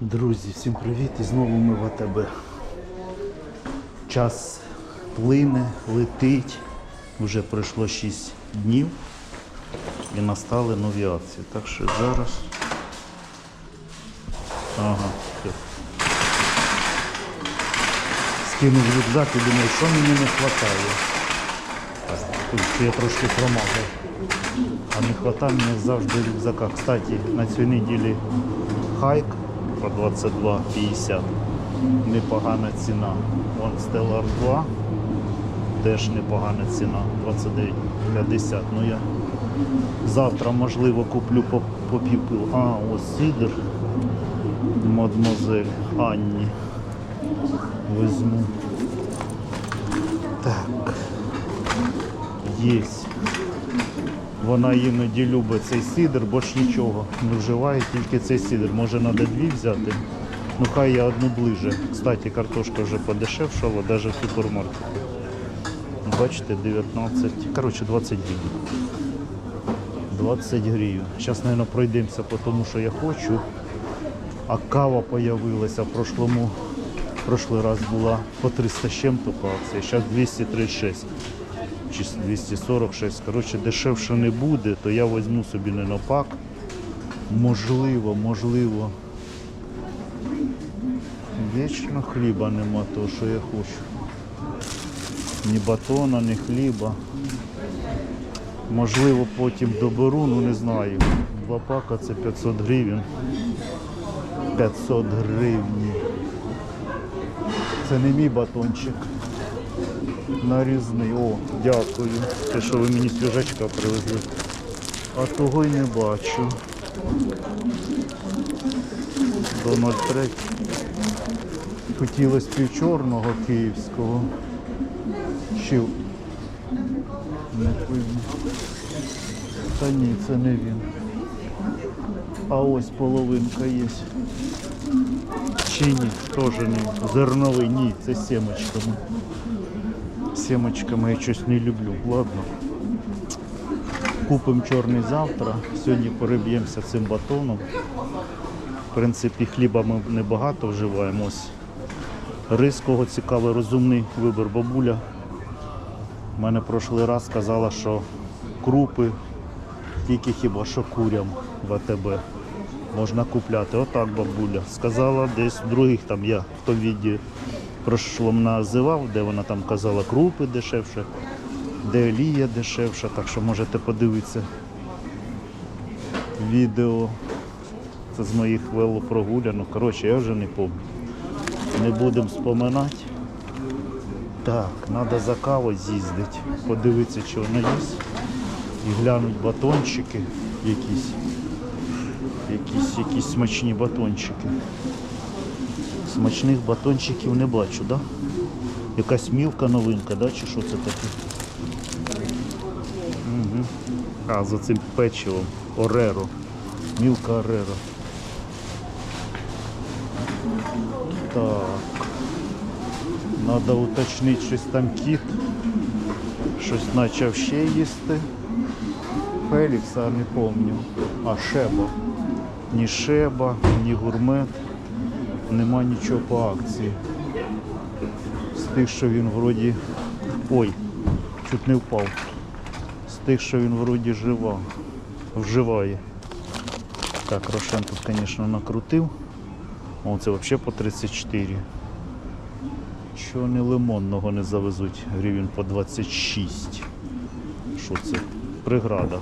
Друзі, всім привіт! І знову ми в АТБ. Час плине, летить. Вже пройшло 6 днів і настали нові акції. Так що зараз. Ага. все. Скинув рюкзак і думаю, що мені не вистачає. Тут я трошки промазав. А не вистачає мені завжди рюкзака. Кстати, на цій неділі хайк по 22,50. Непогана ціна. Вон Stellar 2. Теж непогана ціна. 29,50. Ну я завтра можливо куплю по, по. А, ось сидр. Мадмозель Анні. Візьму. Так. Єсть. Вона іноді любить цей сидр, бо ж нічого не вживає, тільки цей сидр. Може треба дві взяти. Ну хай я одну ближе. Кстати, картошка вже подешевшала, навіть в супермаркеті. Бачите, 19, коротше 20 гривень. 20 гривень. Зараз, мабуть, пройдемося тому, що я хочу. А кава появилася в прошлому, прошлий раз була по 300 з чим-то по акції, зараз 236 чи 246. Коротше, дешевше не буде, то я візьму собі не на пак. Можливо, можливо. Вічно хліба нема того, що я хочу. Ні батона, ні хліба. Можливо, потім доберу, ну не знаю. Два пака це 500 гривень. 500 гривень. Це не мій батончик. Нарізний. О, дякую. Те, що ви мені свіжачка привезли. А того й не бачу. До 03. Хотілося пів чорного київського. Ще не пойму. Та ні, це не він. А ось половинка є. Чи ні? Теж не. Зерновий, ні, це з семечками. Семечками я щось не люблю. Ладно. Купимо чорний завтра. Сьогодні переб'ємося цим батоном. В принципі, хліба ми небагато вживаємо. Ось рис, цікавий, розумний вибір бабуля. У мене прошлий раз сказала, що крупи тільки хіба що курям в АТБ можна купляти. Отак бабуля. Сказала десь в других там я в тому відео прошлом називав, де вона там казала крупи дешевше, де олія дешевша, так що можете подивитися відео. Це з моїх велопрогулянок. Коротше, я вже не пам'ятаю. Не будемо споминати. Так, треба за кавою з'їздити, подивитися, чи воно є. І глянуть батончики якісь. Якісь, якісь смачні батончики. Смачних батончиків не бачу, да? Якась мілка новинка, да? чи що це таке? Угу. А, за цим печивом. Ореро. Мілка Ореро. Так. Надо уточнити щось там кіт. Щось почав ще їсти. Фелікса не пам'ятаю. А Шеба. Ні Шеба, ні гурмет. Нема нічого по акції. З тих, що він вроді. Ой, чуть не впав. З тих, що він вроді жива. Вживає. Так, Рошен тут, звісно, накрутив. О, це взагалі по 34. Чого не лимонного не завезуть? Гривень по 26. Що це? Приграда.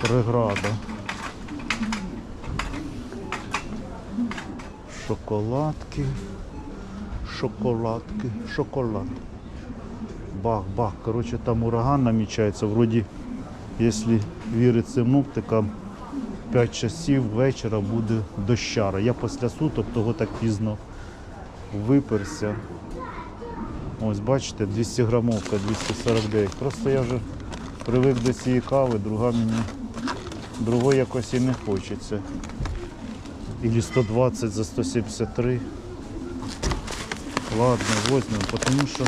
Приграда. Шоколадки. Шоколадки. Шоколад. Бах-бах. Короче, там ураган намічається. Вроді, якщо вірити синоптикам, 5 часів вечора буде дощара. Я після суток того так пізно виперся. Ось бачите, 200 грамовка, 249. Просто я вже привик до цієї кави, друга мені другої якось і не хочеться. Ілі 120 за 173. Ладно, возьмемо, тому що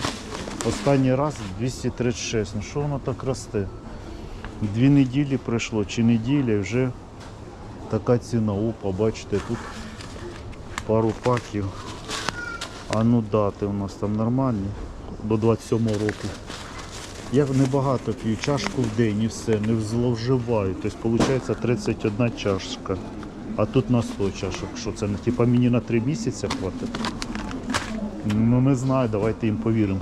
останній раз 236. Ну що воно так росте? Дві неділі пройшло, чи неділя і вже Така ціна, опа, бачите, тут пару паків. А ну дати у нас там нормальні до 27 року. Я небагато п'ю чашку в день і все, не зловживаю. Тобто виходить 31 чашка. А тут на 100 чашок. Що це? Типа мені на 3 місяці хватить? Ну не знаю, давайте їм повіримо.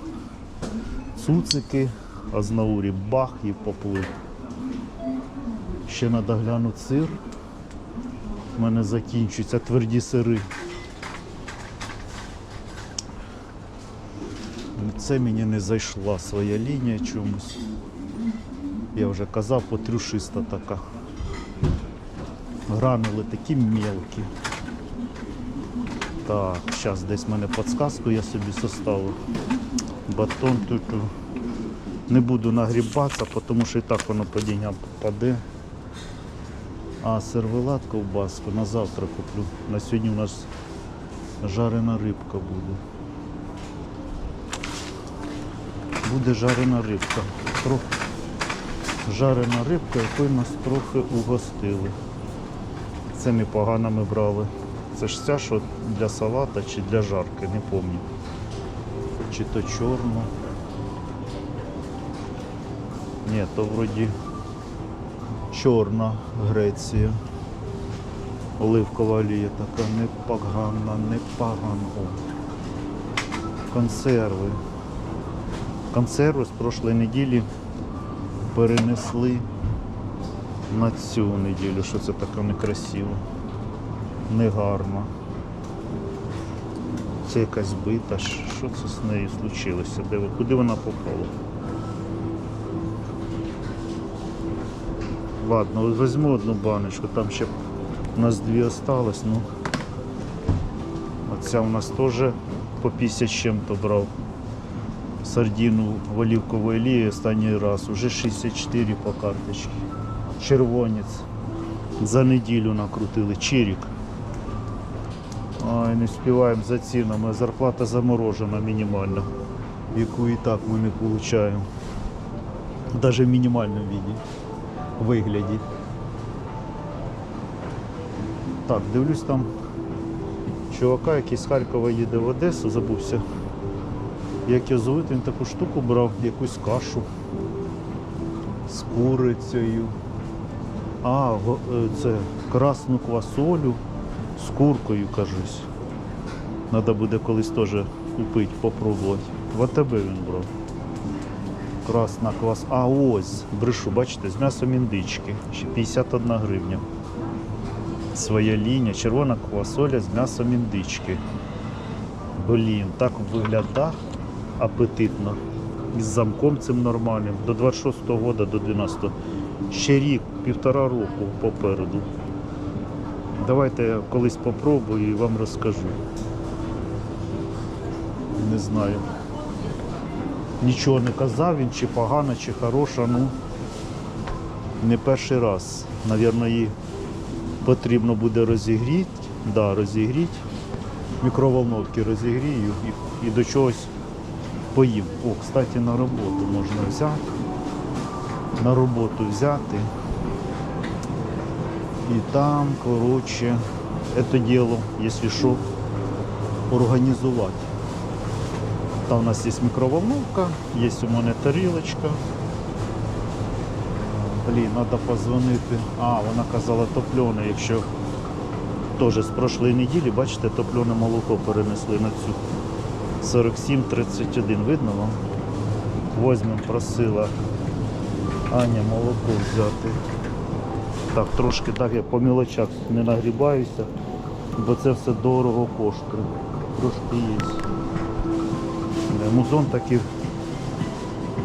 Цуцики, азнаурі, бах і поплив. Ще треба глянути сир. У мене закінчуються тверді сири. Це мені не зайшла своя лінія чомусь. Я вже казав, потрюшиста така. Гранули такі мелкі. Так, зараз десь в мене підсказку я собі составив. Батон тут не буду нагрібатися, тому що і так воно деньгам попаде. А сервелат ковбаску на завтра куплю. На сьогодні у нас жарена рибка буде. Буде жарена рибка. Трохи жарена рибка, якою нас трохи угостили. Це непогано ми брали. Це ж ця, що для салата чи для жарки, не пам'ятаю. Чи то чорну. Ні, то вроді чорна Греція. Оливкова олія така непогана, непогана. Консерви. Консерви з прошлої неділі перенесли на цю неділю. Що це таке некрасиво, негарно. Це якась бита. Що це з нею случилося? Де, куди вона попала? Ладно, візьму одну баночку, там ще у нас дві осталось, ну. Оця у нас теж по 50 чим-то брав. Сардину в оливковій олії останній раз. Уже 64 по карточці. Червонець. За неділю накрутили. Чирік. Ай, не співаємо за цінами. Зарплата заморожена мінімальна, яку і так ми не отримуємо. Навіть в мінімальному віді. Вигляді. Так, дивлюсь там чувака, який з Харкова їде в Одесу, забувся. Як його звуть, він таку штуку брав, якусь кашу з курицею. А, е, це красну квасолю з куркою, кажусь. Треба буде колись теж купити, попробувати. В АТБ він брав. Красна квас. А ось, брешу, бачите, з м'ясом індички. Ще 51 гривня. Своя лінія, червона квасоля з м'ясом індички. Блін, так виглядає апетитно. Із замком цим нормальним. До 26-го года, до 12-го. Ще рік, півтора року попереду. Давайте я колись попробую і вам розкажу. Не знаю. Нічого не казав він, чи погана, чи хороша, ну не перший раз. Навірно, її потрібно буде розігріти. Да, розігріти. Мікроволновки розігрію і, і до чогось поїм. О, кстати, на роботу можна взяти. На роботу взяти. І там, коротше, це діло, якщо що, організувати. Там у нас є мікроволновка, є у мене тарілочка. Блін, треба позвонити. А, вона казала топлене, якщо теж з прошлої неділі, бачите, топлене молоко перенесли на цю 47,31, видно вам? Возьмемо, просила Аня молоко взяти. Так, трошки так я по мілочах не нагрібаюся, бо це все дорого коштує. Трошки є. Музон такий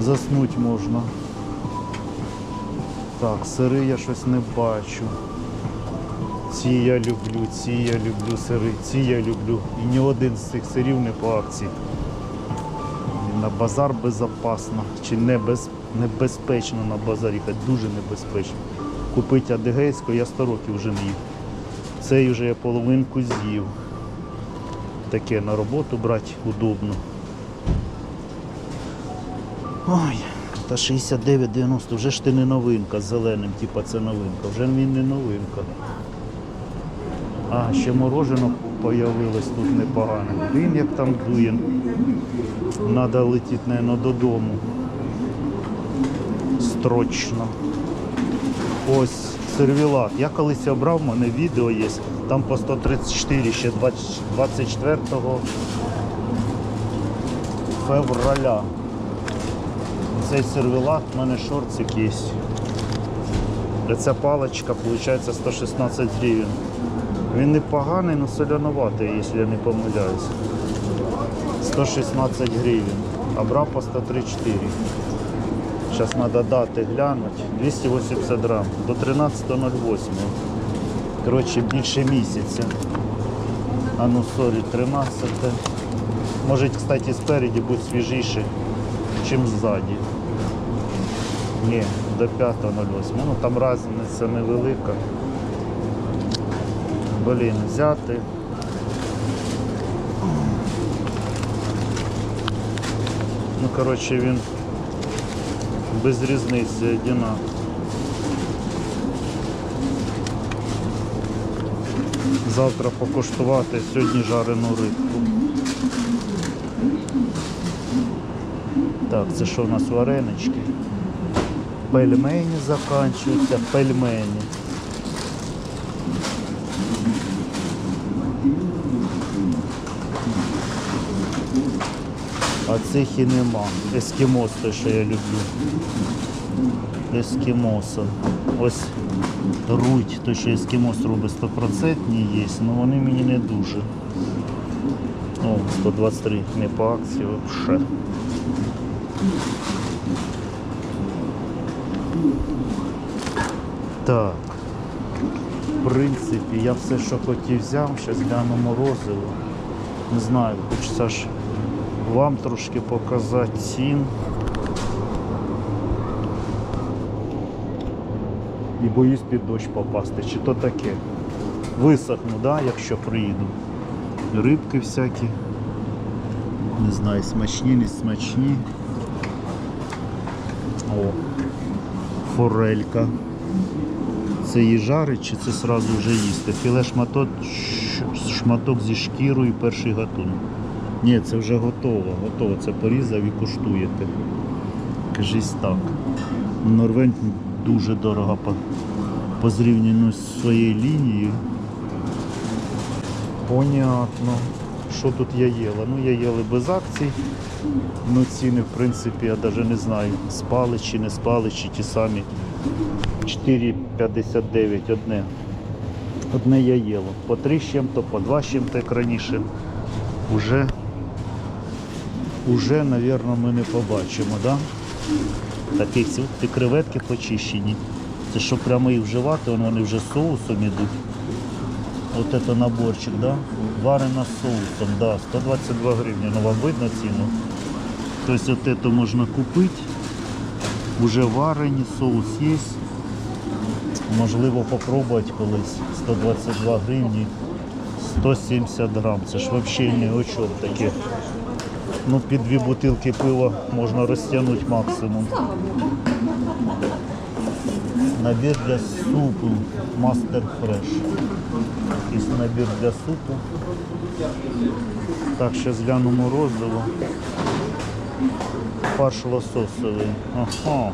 заснуть можна. Так, сири я щось не бачу. Ці я люблю, ці я люблю сири, ці я люблю. І ні один з цих сирів не по акції. На базар безпечно, чи не без, небезпечно на базар їхати, дуже небезпечно. Купити адигейську я 100 років вже не їв. Цей вже я половинку з'їв. Таке на роботу брати удобно. Ой, та 69-90, вже ж ти не новинка з зеленим, типа це новинка. Вже він не новинка. А, ще морожено появилось тут непогане. Блін, як там дує. Надо летіти, мабуть, додому. Строчно. Ось сервілат. Я колись обрав, в мене відео є. Там по 134 ще 24 февраля. Цей сервілат, в мене шорцик є. Ця паличка, виходить, 116 гривень. Він непоганий, але соляноватий, якщо я не помиляюсь. 116 гривень. А брав по 134. Зараз треба дати глянути. 280 грам до 13.08. Коротше, більше місяця. А ну, сорі, 13. Може, кстати, спереді бути свіжіше, ніж ззаді. Ні, до 5.08. Ну там різниця невелика. Блін, взяти. Ну, коротше, він без різниці одинаково. Завтра покуштувати сьогодні жарену рибку. Так, це що у нас варенички? Пельмені заканчуються, пельмені. А цих і нема. Ескімос те, що я люблю. Ескімоса. Ось руть, то що ескімос робить 100% є, але вони мені не дуже. О, 123 не по акції взагалі. Так. В принципі, я все, що хотів, взяв, зараз гляну морозиво. Не знаю, хочеться ж вам трошки показати цін. І боюсь під дощ попасти. Чи то таке? Висохну, да, якщо приїду. Рибки всякі. Не знаю, смачні, не смачні. О, форелька. Це її чи це сразу вже їсти? Філе шматок, шматок зі шкірою перший гатунок. Ні, це вже готово, готово. Це порізав і куштуєте. Кажись так. Норвень дуже дорого по, по зрівнянню з своєю лінією. Понятно. Що тут я їла? Ну, я їла без акцій. Ну, ціни, в принципі, я навіть не знаю, спали чи не спали, чи ті самі. 4,59 одне. Одне я їла. По 3 з чим-то, по 2 з чим-то, як раніше. Уже, уже, мабуть, ми не побачимо, да? Таких ці- креветки почищені. Це що прямо їх вживати, вони вже соусом ідуть. От это наборчик, да? Варена з соусом, да, 122 гривні. Ну вам видно ціну? Тобто от это можна купити. Уже варені, соус є. Можливо попробувати колись. 122 гривні, 170 грам. Це ж взагалі ні о чому таке. Ну, під дві бутилки пива можна розтягнути максимум. Набір для супу Master Fresh. Якийсь набір для супу. Так, ще згляну морозиво. Фарш лососовий. Ага.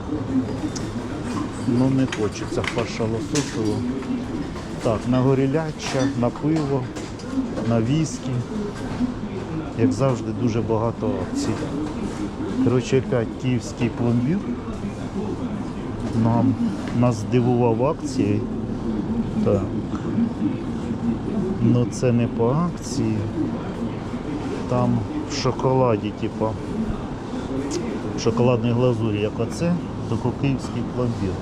Ну не хочеться фарша лососового. Так, на горіляча, на пиво, на віскі. Як завжди, дуже багато акцій. Коротше, київський пломбір. Нам нас здивував акцією. Так. Ну це не по акції. Там в шоколаді, типа, в шоколадній глазурі, як оце, то київський пломбір.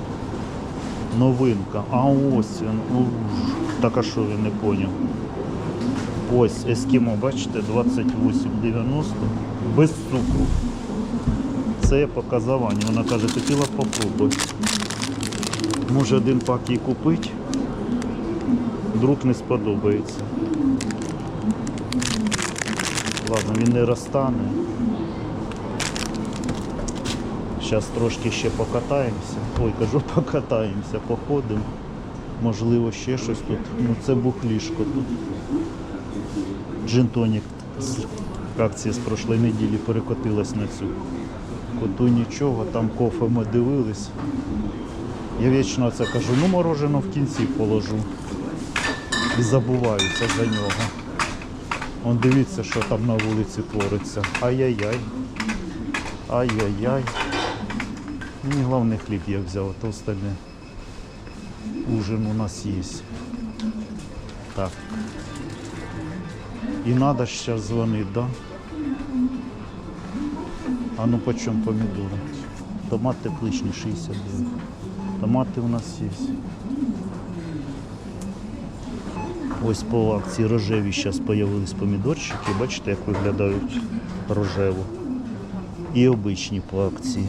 Новинка. А ось він. Уж. Так а що він не поняв? Ось ескімо, бачите, 28,90 без цукру. Це я показав Ані. Вона каже, хотіла попробувати. Може один пак їй купити, вдруг не сподобається. Ладно, він не розтане. Зараз трошки ще покатаємося. Ой, кажу, покатаємося, походимо. Можливо, ще щось тут. Ну це бухлішко тут. Джинтонік з з прошлої неділі перекотилась на цю. Коту нічого, там кофе ми дивились. Я вічно це кажу, ну мороженое в кінці положу. І забуваюся за нього. Он дивіться, що там на вулиці твориться. Ай-яй-яй. Ай-яй-яй. Мені головне хліб я взяв, а то остальне. Ужин у нас є. Так. І надо ж зараз дзвонити, да? А ну по чому помідори? Томат тепличний 69. Томати у нас є. Ось по акції рожеві зараз з'явились помідорчики. Бачите, як виглядають рожево. І обичні по акції.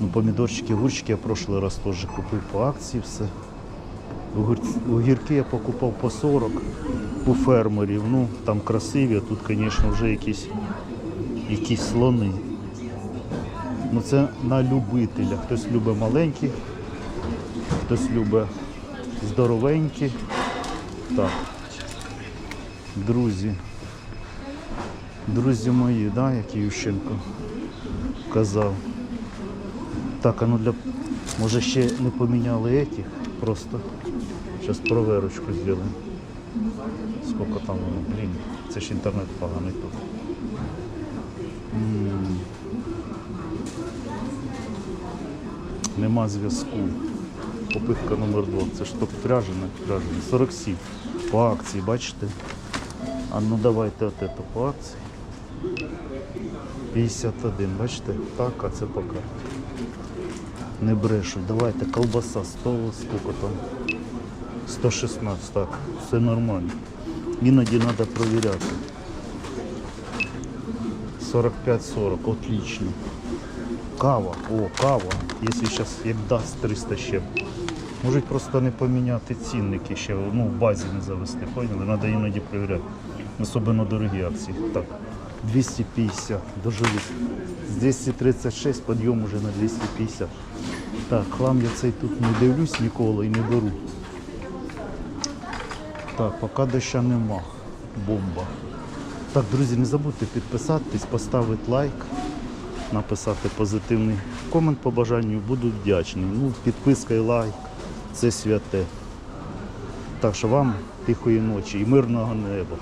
Ну, помідорчики, огурчики я прошлий раз теж купив по акції все. Огірки я покупав по 40 у фермерів. Ну, там красиві, а тут, звісно, вже якісь, якісь слони. Ну це на любителя. Хтось любить маленькі, хтось любить здоровенькі. Так. Друзі. Друзі мої, да, як Ющенко казав. Так, а ну для. Може ще не поміняли этих, просто. Зараз проверочку зробимо. Сколько там воно, блін, це ж інтернет поганий тут. Нема зв'язку. Попитка номер 2. Це ж топ пряжене, пряжене. 47. По акції, бачите? А ну давайте от это по акції. 51, бачите? Так, а це поки. Не брешу. Давайте колбаса 100, сколько там? 116, так, все нормально. Іноді треба провіряти. 45-40, отлично. Кава, о, кава. Якщо зараз як дасть 300 ще. Можуть просто не поміняти цінники ще, ну, в базі не завести, поняли? Треба іноді перевіряти. Особливо дорогі акції. Так, 250, дожились. З 236 підйом уже на 250. Так, хлам я цей тут не дивлюсь ніколи і не беру. Так, поки доща нема. Бомба. Так, друзі, не забудьте підписатись, поставити лайк, написати позитивний комент по бажанню. Буду вдячний. Ну, підписка і лайк це святе. Так що вам тихої ночі і мирного неба.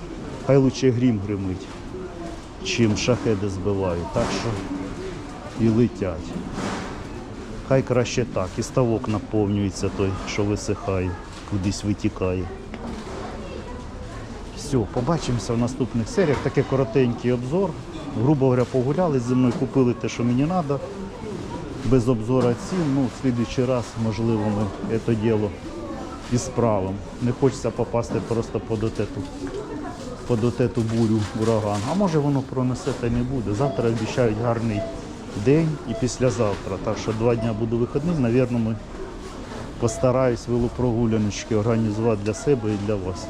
Хай лучше грім гримить, чим шахеди збивають. Так що і летять. Хай краще так. І ставок наповнюється той, що висихає, кудись витікає. Все, побачимося в наступних серіях. Такий коротенький обзор. Грубо говоря, погуляли зі мною, купили те, що мені треба. Без обзору цін. Ну, в слідуючий раз, можливо, ми це діло і справимо. Не хочеться попасти просто під отету, під отету бурю ураган. А може воно пронесе та не буде. Завтра обіцяють гарний день і післязавтра. Так що два дні буду вихідним, Навірно, ми постараюсь велопрогуляночки організувати для себе і для вас.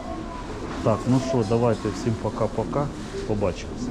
Так, ну що, давайте всім пока-пока. Побачимось.